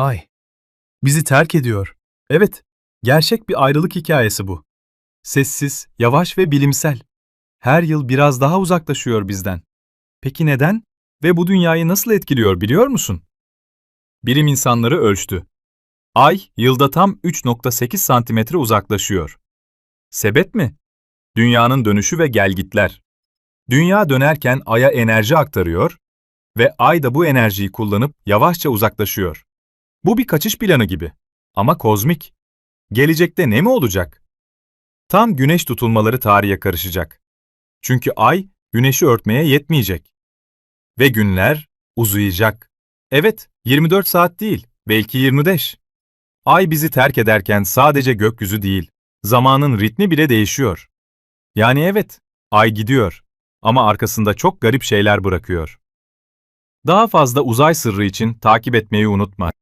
Ay. Bizi terk ediyor. Evet, gerçek bir ayrılık hikayesi bu. Sessiz, yavaş ve bilimsel. Her yıl biraz daha uzaklaşıyor bizden. Peki neden? Ve bu dünyayı nasıl etkiliyor biliyor musun? Bilim insanları ölçtü. Ay yılda tam 3.8 santimetre uzaklaşıyor. Sebep mi? Dünyanın dönüşü ve gelgitler. Dünya dönerken Ay'a enerji aktarıyor ve Ay da bu enerjiyi kullanıp yavaşça uzaklaşıyor. Bu bir kaçış planı gibi. Ama kozmik. Gelecekte ne mi olacak? Tam güneş tutulmaları tarihe karışacak. Çünkü Ay, güneşi örtmeye yetmeyecek. Ve günler uzayacak. Evet, 24 saat değil, belki 25. Ay bizi terk ederken sadece gökyüzü değil, zamanın ritmi bile değişiyor. Yani evet, Ay gidiyor ama arkasında çok garip şeyler bırakıyor. Daha fazla uzay sırrı için takip etmeyi unutma.